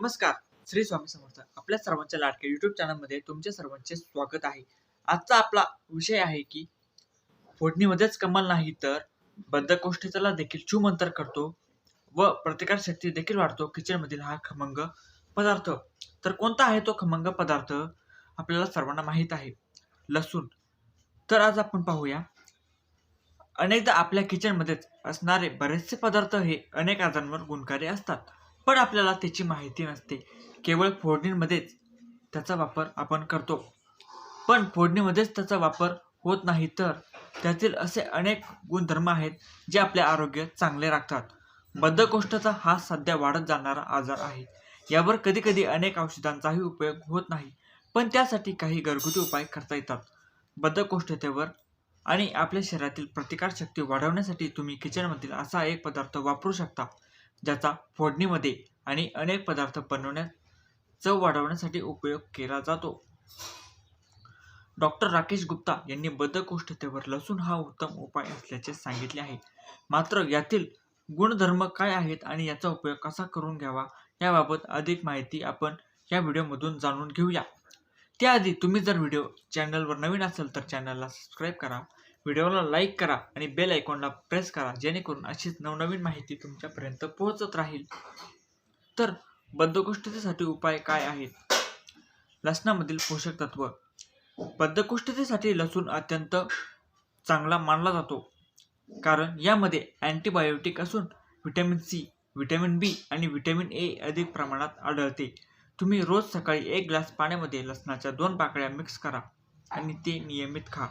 नमस्कार श्री स्वामी समर्थ. आपल्या सर्वांच्या लाडक्या युट्यूब चॅनलमध्ये तुमच्या सर्वांचे स्वागत आहे. आजचा आपला विषय आहे की फोडणीमध्येच कमाल नाही तर बद्धकोष्ठतेला देखील चुमंतर करतो व प्रतिकार शक्ती देखील वाढतो. किचनमधील हा खमंग पदार्थ. तर कोणता आहे तो खमंग पदार्थ? आपल्याला सर्वांना माहीत आहे. लसूण. तर आज आपण पाहूया. अनेकदा आपल्या किचनमध्येच असणारे बरेचसे पदार्थ हे अनेक आजारांवर गुणकारी असतात. पण आपल्याला त्याची माहिती नसते. केवळ फोडणीमध्येच त्याचा वापर आपण करतो. पण फोडणीमध्येच त्याचा वापर होत नाही तर त्यातील असे अनेक गुणधर्म आहेत जे आपले आरोग्य चांगले राखतात. बद्धकोष्ठाचा हा सध्या वाढत जाणारा आजार आहे. यावर कधीकधी अनेक औषधांचाही उपयोग होत नाही पण त्यासाठी काही घरगुती उपाय करता येतात. बद्धकोष्ठतेवर आणि आपल्या शरीरातील प्रतिकारशक्ती वाढवण्यासाठी तुम्ही किचनमधील असा एक पदार्थ वापरू शकता. ज्याचा फोडणीमध्ये आणि अनेक पदार्थ बनवण्यात चव वाढवण्यासाठी उपयोग केला जातो. डॉक्टर राकेश गुप्ता यांनी बद्धकोष्ठतेवर लसूण हा उत्तम उपाय असल्याचे सांगितले आहे. मात्र यातील गुणधर्म काय आहेत आणि याचा उपयोग कसा करून घ्यावा याबाबत अधिक माहिती आपण या व्हिडिओमधून जाणून घेऊया. त्याआधी तुम्ही जर व्हिडिओ चॅनलवर नवीन असेल तर चॅनलला सबस्क्राईब करा. व्हिडिओला लाईक करा आणि बेल आयकॉनला प्रेस करा जेणेकरून अशीच नवनवीन माहिती तुमच्यापर्यंत पोहोचत राहील. तर बद्धकोष्ठतेसाठी उपाय काय आहेत? लसणामधील पोषक तत्व. बद्धकोष्ठतेसाठी लसूण अत्यंत चांगला मानला जातो कारण यामध्ये अँटीबायोटिक असून व्हिटॅमिन सी व्हिटॅमिन बी आणि व्हिटॅमिन ए अधिक प्रमाणात आढळते. तुम्ही रोज सकाळी एक ग्लास पाण्यामध्ये लसणाच्या दोन पाकळ्या मिक्स करा आणि ते नियमित खा.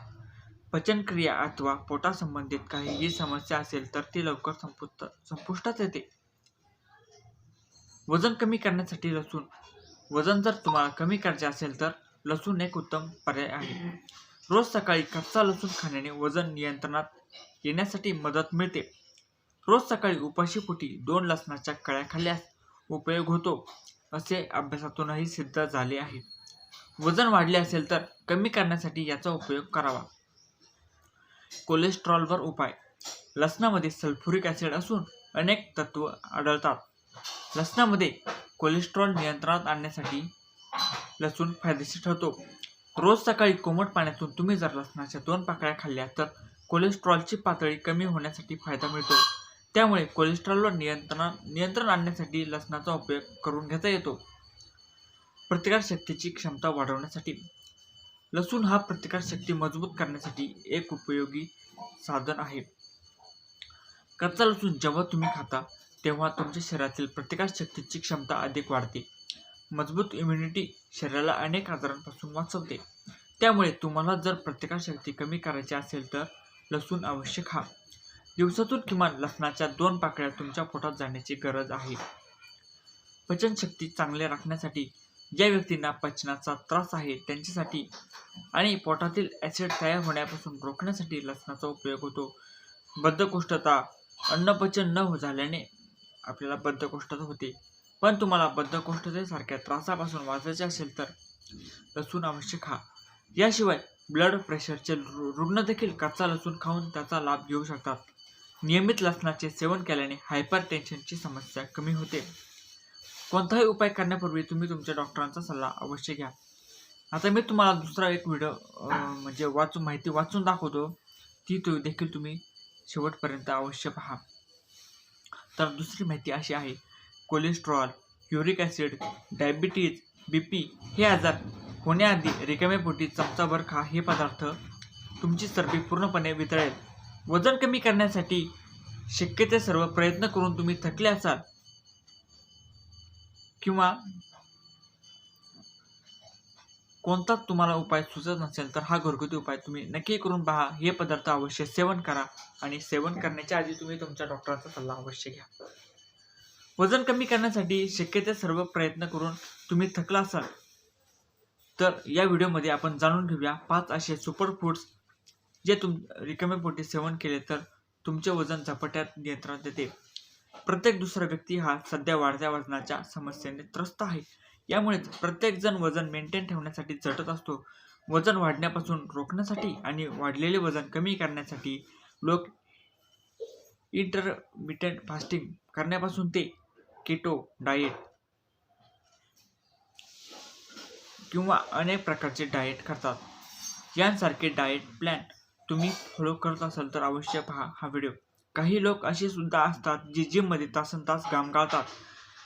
पचनक्रिया अथवा पोटासंबंधित काहीही समस्या असेल तर ती लवकर संपुष्ट संपुष्टात येते. वजन कमी करण्यासाठी लसूण वजन जर तुम्हाला कमी करायचे असेल तर लसूण एक उत्तम पर्याय आहे. रोज सकाळी कच्चा लसूण खाण्याने वजन नियंत्रणात येण्यासाठी मदत मिळते. रोज सकाळी उपाशीपोटी दोन लसणाच्या कळ्या खाल्ल्यास उपयोग होतो असे अभ्यासातूनही सिद्ध झाले आहे. वजन वाढले असेल तर कमी करण्यासाठी याचा उपयोग करावा. कोलेस्ट्रॉलवर उपाय. लसणामध्ये सल्फ्युरिक ॲसिड असून अनेक तत्व आढळतात. लसणामध्ये कोलेस्ट्रॉल नियंत्रणात आणण्यासाठी लसूण फायदेशीर ठरतो. रोज सकाळी कोमट पाण्यातून तुम्ही जर लसणाच्या दोन पाकळ्या खाल्ल्या तर कोलेस्ट्रॉलची पातळी कमी होण्यासाठी फायदा मिळतो. त्यामुळे कोलेस्ट्रॉलवर नियंत्रण नियंत्रण आणण्यासाठी लसणाचा उपयोग करून घेता येतो. प्रतिकारशक्तीची क्षमता वाढवण्यासाठी लसूण हा प्रतिकारशक्ती मजबूत करण्यासाठी एक उपयोगी साधन आहे. कच्चा लसूण जेव्हा तुम्ही खाता तेव्हा तुमच्या शरीरातील प्रतिकारशक्तीची क्षमता अधिक वाढते. मजबूत इम्युनिटी शरीराला अनेक आजारांपासून वाचवते. त्यामुळे तुम्हाला जर प्रतिकारशक्ती कमी करायची असेल तर लसूण अवश्य खा. दिवसातून किमान लसणाच्या दोन पाकळ्या तुमच्या पोटात जाण्याची गरज आहे. पचनशक्ती चांगली राखण्यासाठी ज्या व्यक्तींना पचनाचा त्रास आहे त्यांच्यासाठी आणि पोटातील ॲसिड तयार होण्यापासून रोखण्यासाठी लसणाचा उपयोग होतो. बद्धकोष्ठता अन्नपचन न हो झाल्याने आपल्याला बद्धकोष्ठता होते. पण तुम्हाला बद्धकोष्ठतेसारख्या त्रासापासून वाचायचे असेल तर लसूण अवश्य खा याशिवाय ब्लड प्रेशरचे रु- रुग्ण देखील कच्चा लसूण खाऊन त्याचा लाभ घेऊ शकतात. नियमित लसणाचे सेवन केल्याने हायपर टेन्शनची समस्या कमी होते. कोणताही उपाय करण्यापूर्वी तुम्ही तुमच्या डॉक्टरांचा सल्ला अवश्य घ्या. आता मी तुम्हाला दुसरा एक व्हिडिओ म्हणजे वाचून माहिती वाचून दाखवतो. ती तु देखील तुम्ही शेवटपर्यंत अवश्य पहा. तर दुसरी माहिती अशी आहे cholesterol uric acid diabetes B P हे आजार होण्याआधी रिकाम्या पोटी चमचाभर खा हे पदार्थ तुमची चरबी पूर्णपणे वितळेल. वजन कमी करण्यासाठी शक्य ते सर्व प्रयत्न करून तुम्ही थकले असाल किंवा कोणताच तुम्हाला उपाय सुचत नसेल तर हा घरगुती उपाय तुम्ही नक्की करून पहा. हे पदार्थ अवश्य सेवन करा आणि सेवन करण्याच्या आधी तुम्ही तुमच्या डॉक्टरांचा सल्ला अवश्य घ्या. वजन कमी करण्यासाठी शक्य ते सर्व प्रयत्न करून तुम्ही थकला असाल तर या व्हिडिओमध्ये आपण जाणून घेऊया पाच असे सुपर फूड्स जे तुम रिकाम्या पोटी सेवन केले तर तुमचे वजन झपाट्यात नियंत्रणात येते. प्रत्येक दुसरा व्यक्ती हा सध्या वाढत्या वजनाच्या समस्येने त्रस्त आहे. यामुळेच प्रत्येकजण वजन मेंटेन ठेवण्यासाठी झटत असतो. वजन वाढण्यापासून रोखण्यासाठी आणि वाढलेले वजन कमी करण्यासाठी लोक इंटरमिटेंट फास्टिंग करण्यापासून ते केटो डाएट किंवा अनेक प्रकारचे डाएट करतात. यांसारखे डाएट प्लॅन तुम्ही फॉलो करत असाल तर अवश्य पहा हा व्हिडिओ काही लोक असे सुद्धा असतात जे जिममध्ये तासन तास घाम करतात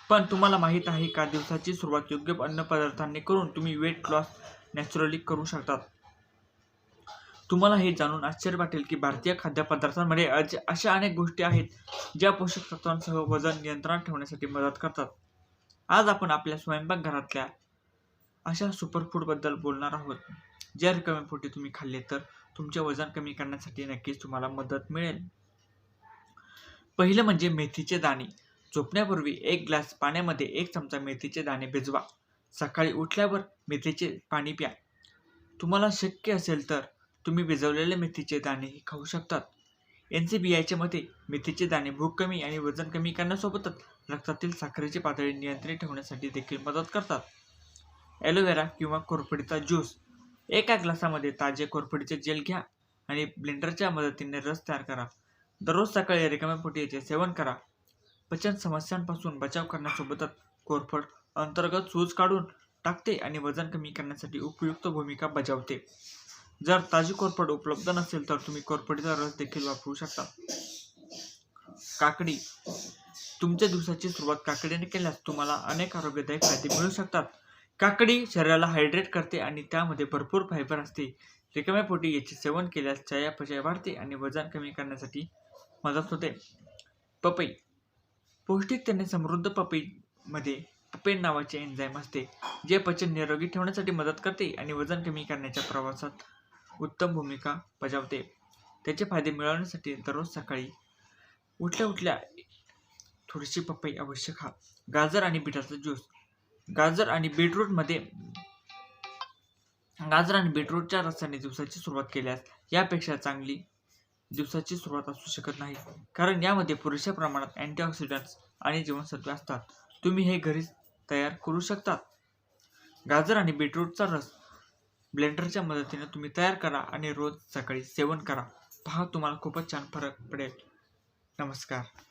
पण तुम्हाला माहीत आहे का दिवसाची सुरुवात योग्य अन्नपदार्थांनी करून तुम्ही वेट लॉस नॅचरली करू शकतात. तुम्हाला हे जाणून आश्चर्य वाटेल की भारतीय खाद्यपदार्थांमध्ये अज अशा अनेक गोष्टी आहेत ज्या पोषक तत्वांसह वजन नियंत्रणात ठेवण्यासाठी मदत करतात. आज आपण आपल्या स्वयंपाकघरातल्या अशा सुपरफूडबद्दल बोलणार आहोत. ज्या कमी पोटी तुम्ही खाल्ले तर तुमचे वजन कमी करण्यासाठी नक्कीच तुम्हाला मदत मिळेल. पहिलं म्हणजे मेथीचे दाणे. झोपण्यापूर्वी एक ग्लास पाण्यामध्ये एक चमचा मेथीचे दाणे भिजवा. सकाळी उठल्यावर मेथीचे पाणी प्या. तुम्हाला शक्य असेल तर तुम्ही भिजवलेले मेथीचे दाणेही खाऊ शकतात. एन सी बी आयच्या मते मेथीचे दाणे भूक कमी आणि वजन कमी करण्यासोबतच रक्तातील साखरेची पातळी नियंत्रित ठेवण्यासाठी देखील मदत करतात. ॲलोवेरा किंवा कोरफडीचा ज्यूस. एका ग्लासामध्ये ताजे कोरफडीचे जेल घ्या आणि ब्लेंडरच्या मदतीने रस तयार करा. दररोज सकाळी रिकाम्या पोटी याचे सेवन करा. पचन समस्यांपासून बचाव करण्यासोबतच कोरफड अंतर्गत सूज काढून टाकते आणि वजन कमी करण्यासाठी उपयुक्त भूमिका बजावते. जर ताजी कोरफड उपलब्ध नसेल तर तुम्ही कोरफडीचा रस देखील वापरू शकता. काकडी. तुमच्या दिवसाची सुरुवात काकडीने केल्यास तुम्हाला अनेक आरोग्यदायक फायदे मिळू शकतात. काकडी शरीराला हायड्रेट करते आणि त्यामध्ये भरपूर फायबर असते. रिकाम्या पोटी याचे सेवन केल्यास चयापचय वाढते आणि वजन कमी करण्यासाठी मदत होते पपई. पौष्टिकतेने समृद्ध पपईमध्ये पपेन नावाचे एन्झाईम असते जे पचन निरोगी ठेवण्यासाठी मदत करते आणि वजन कमी करण्याच्या प्रवासात उत्तम भूमिका बजावते. त्याचे फायदे मिळवण्यासाठी दररोज सकाळी उठल्या उठल्या थोडीशी पपई अवश्य खा. गाजर आणि बीटाचा ज्यूस. गाजर आणि बीटरूटमध्ये गाजर आणि बीटरूटच्या रसाने दिवसाची सुरुवात केल्यास यापेक्षा चांगली दिवसाची सुरुवात असू शकत नाही. कारण यामध्ये पुरेशा प्रमाणात अँटीऑक्सिडंट्स आणि जीवनसत्वे असतात. तुम्ही हे घरीच तयार करू शकता. गाजर आणि बीटरूटचा रस ब्लेंडरच्या मदतीने तुम्ही तयार करा आणि रोज सकाळी सेवन करा. पहा तुम्हाला खूपच छान फरक पडेल. नमस्कार.